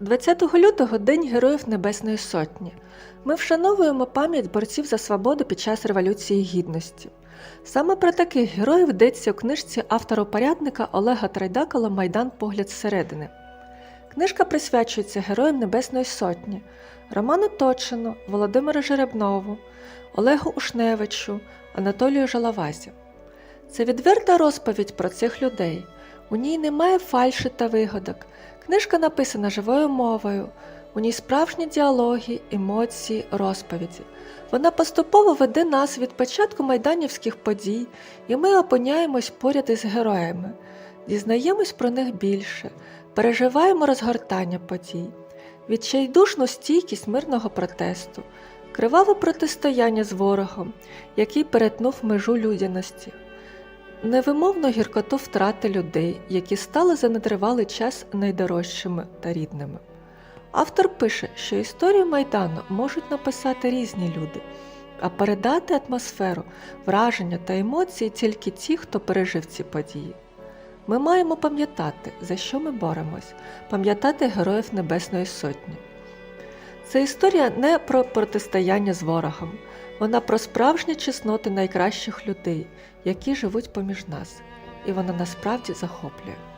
20 лютого День Героїв Небесної Сотні. Ми вшановуємо пам'ять борців за свободу під час Революції Гідності. Саме про таких героїв йдеться у книжці автора-порядника Олега Трайдакала Майдан Погляд зсередини. Книжка присвячується Героям Небесної Сотні Роману Точину, Володимиру Жеребнову, Олегу Ушневичу, Анатолію Жалавазі. Це відверта розповідь про цих людей. У ній немає фальші та вигадок. Книжка написана живою мовою, у ній справжні діалоги, емоції, розповіді. Вона поступово веде нас від початку майданівських подій, і ми опиняємось поряд із героями, дізнаємось про них більше, переживаємо розгортання подій, відчайдушну стійкість мирного протесту, криваве протистояння з ворогом, який перетнув межу людяності. Невимовну гіркоту втрати людей, які стали за нетривалий час найдорожчими та рідними. Автор пише, що історію Майдану можуть написати різні люди, а передати атмосферу, враження та емоції тільки ті, хто пережив ці події. Ми маємо пам'ятати, за що ми боремось, пам'ятати героїв Небесної Сотні. Це історія не про протистояння з ворогом, вона про справжні чесноти найкращих людей, які живуть поміж нас, і вона насправді захоплює.